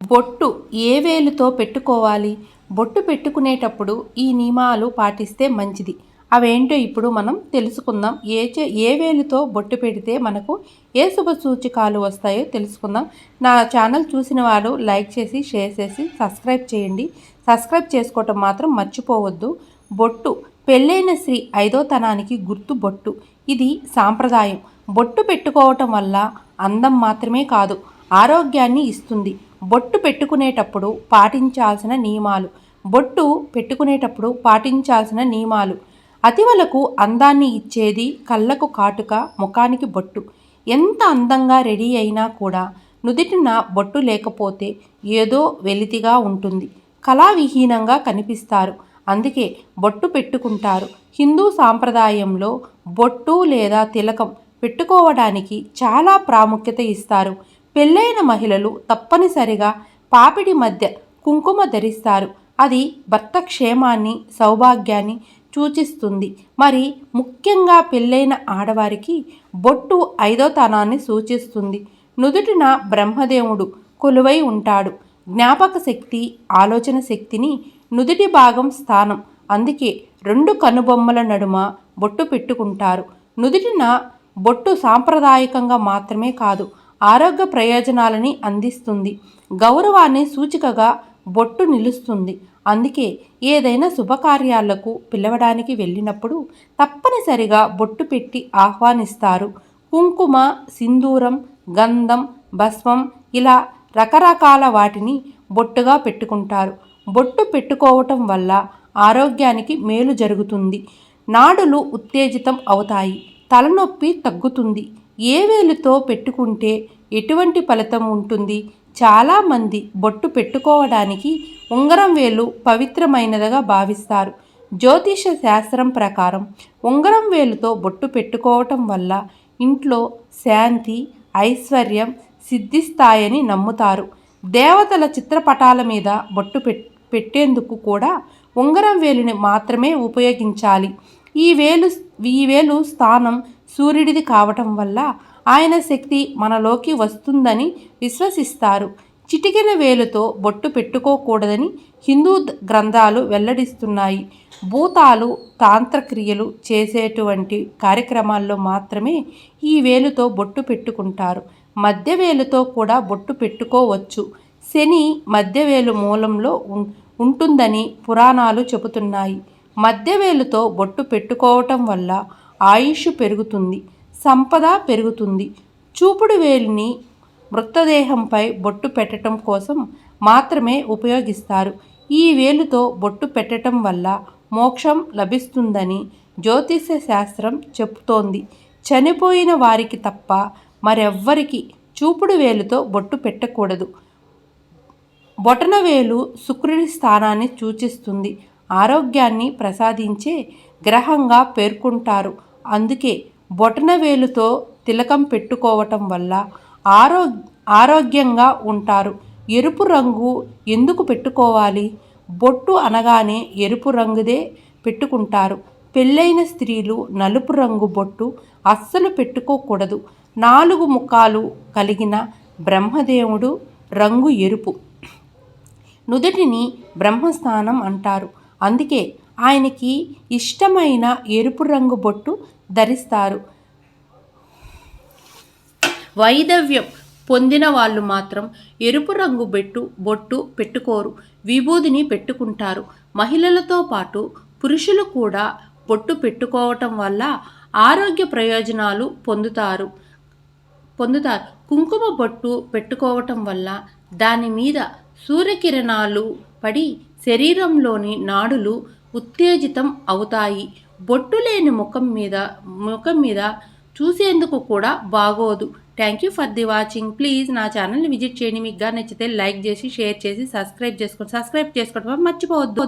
బొట్టు ఏ వేలుతో పెట్టుకోవాలి? బొట్టు పెట్టుకునేటప్పుడు ఈ నియమాలు పాటిస్తే మంచిది. అవేంటో ఇప్పుడు మనం తెలుసుకుందాం. ఏ చే ఏ వేలుతో బొట్టు పెడితే మనకు ఏ శుభ సూచికాలు వస్తాయో తెలుసుకుందాం. నా ఛానల్ చూసిన వారు లైక్ చేసి షేర్ చేసి సబ్స్క్రైబ్ చేయండి. సబ్స్క్రైబ్ చేసుకోవటం మాత్రం మర్చిపోవద్దు. బొట్టు పెళ్ళైన స్త్రీ ఐదో తనానికి గుర్తు బొట్టు. ఇది సాంప్రదాయం. బొట్టు పెట్టుకోవటం వల్ల అందం మాత్రమే కాదు ఆరోగ్యాన్ని ఇస్తుంది. బొట్టు పెట్టుకునేటప్పుడు పాటించాల్సిన నియమాలు. బొట్టు పెట్టుకునేటప్పుడు పాటించాల్సిన నియమాలు. అతివలకు అందాన్ని ఇచ్చేది కళ్ళకు కాటుక ముఖానికి బొట్టు. ఎంత అందంగా రెడీ అయినా కూడా నుదిటిన బొట్టు లేకపోతే ఏదో వెలితిగా ఉంటుంది. కళావిహీనంగా కనిపిస్తారు. అందుకే బొట్టు పెట్టుకుంటారు. హిందూ సాంప్రదాయంలో బొట్టు లేదా తిలకం పెట్టుకోవడానికి చాలా ప్రాముఖ్యత ఇస్తారు. పెళ్ళైన మహిళలు తప్పనిసరిగా పాపిడి మధ్య కుంకుమ ధరిస్తారు. అది భర్త క్షేమాన్ని సౌభాగ్యాన్ని సూచిస్తుంది. మరి ముఖ్యంగా పెళ్ళైన ఆడవారికి బొట్టు ఐదో తనాన్ని సూచిస్తుంది. నుదుటిన బ్రహ్మదేవుడు కొలువై ఉంటాడు. జ్ఞాపక శక్తి ఆలోచన శక్తిని నుదుటి భాగం స్థానం. అందుకే రెండు కనుబొమ్మల నడుమ బొట్టు పెట్టుకుంటారు. నుదుటిన బొట్టు సాంప్రదాయకంగా మాత్రమే కాదు ఆరోగ్య ప్రయోజనాలని అందిస్తుంది. గౌరవాన్ని సూచికగా బొట్టు నిలుస్తుంది. అందుకే ఏదైనా శుభకార్యాలకు పిలవడానికి వెళ్ళినప్పుడు తప్పనిసరిగా బొట్టు పెట్టి ఆహ్వానిస్తారు. కుంకుమ సింధూరం గంధం భస్మం ఇలా రకరకాల వాటిని బొట్టుగా పెట్టుకుంటారు. బొట్టు పెట్టుకోవటం వల్ల ఆరోగ్యానికి మేలు జరుగుతుంది. నాడులు ఉత్తేజితం అవుతాయి. తలనొప్పి తగ్గుతుంది. ఏ వేలుతో పెట్టుకుంటే ఎటువంటి ఫలితం ఉంటుంది? చాలామంది బొట్టు పెట్టుకోవడానికి ఉంగరం వేలు పవిత్రమైనదిగా భావిస్తారు. జ్యోతిష శాస్త్రం ప్రకారం ఉంగరం వేలుతో బొట్టు పెట్టుకోవటం వల్ల ఇంట్లో శాంతి ఐశ్వర్యం సిద్ధిస్తాయని నమ్ముతారు. దేవతల చిత్రపటాల మీద బొట్టు పెట్టేందుకు కూడా ఉంగరం వేలుని మాత్రమే ఉపయోగించాలి. ఈ వేలు ఈ వేలు స్థానం సూర్యుడిది కావటం వల్ల ఆయన శక్తి మనలోకి వస్తుందని విశ్వసిస్తారు. చిటికెన వేలుతో బొట్టు పెట్టుకోకూడదని హిందూ గ్రంథాలు వెల్లడిస్తున్నాయి. భూతాలు తాంత్రక్రియలు చేసేటువంటి కార్యక్రమాల్లో మాత్రమే ఈ వేలుతో బొట్టు పెట్టుకుంటారు. మధ్య వేలుతో కూడా బొట్టు పెట్టుకోవచ్చు. శని మధ్యవేలు మూలంలో ఉంటుందని పురాణాలు చెబుతున్నాయి. మధ్యవేలుతో బొట్టు పెట్టుకోవటం వల్ల ఆయుష్ పెరుగుతుంది సంపద పెరుగుతుంది. చూపుడు వేలిని మృతదేహంపై బొట్టు పెట్టడం కోసం మాత్రమే ఉపయోగిస్తారు. ఈ వేలుతో బొట్టు పెట్టడం వల్ల మోక్షం లభిస్తుందని జ్యోతిష శాస్త్రం చెబుతోంది. చనిపోయిన వారికి తప్ప మరెవ్వరికి చూపుడు వేలుతో బొట్టు పెట్టకూడదు. బొటనవేలు శుక్రుడి స్థానాన్ని సూచిస్తుంది. ఆరోగ్యాన్ని ప్రసాదించే గ్రహంగా పేర్కొంటారు. అందుకే బొటనవేలుతో తిలకం పెట్టుకోవటం వల్ల ఆరో ఆరోగ్యంగా ఉంటారు. ఎరుపు రంగు ఎందుకు పెట్టుకోవాలి? బొట్టు అనగానే ఎరుపు రంగుదే పెట్టుకుంటారు. పెళ్ళైన స్త్రీలు నలుపు రంగు బొట్టు అస్సలు పెట్టుకోకూడదు. నాలుగు ముఖాలు కలిగిన బ్రహ్మదేవుడు రంగు ఎరుపు. నుదుటిని బ్రహ్మస్థానం అంటారు. అందుకే ఆయనకి ఇష్టమైన ఎరుపు రంగు బొట్టు ధరిస్తారు. వైదవ్యం పొందిన వాళ్ళు మాత్రం ఎరుపు రంగు బెట్టు బొట్టు పెట్టుకోరు. విభూదిని పెట్టుకుంటారు. మహిళలతో పాటు పురుషులు కూడా బొట్టు పెట్టుకోవటం వల్ల ఆరోగ్య ప్రయోజనాలు పొందుతారు. పొందుతారు. కుంకుమ బొట్టు పెట్టుకోవటం వల్ల దాని మీద సూర్యకిరణాలు పడి శరీరంలోని నాడులు ఉత్తేజితం అవుతాయి. బొట్టు లేని ముఖం మీద ముఖం మీద చూసేందుకు కూడా బాగోదు. Thank you for the watching please నా ఛానల్ని విజిట్ చేయండి. మీకు నచ్చితే లైక్ చేసి షేర్ చేసి సబ్స్క్రైబ్ చేసుకోండి. సబ్స్క్రైబ్ చేసుకోవడం మర్చిపోవద్దు.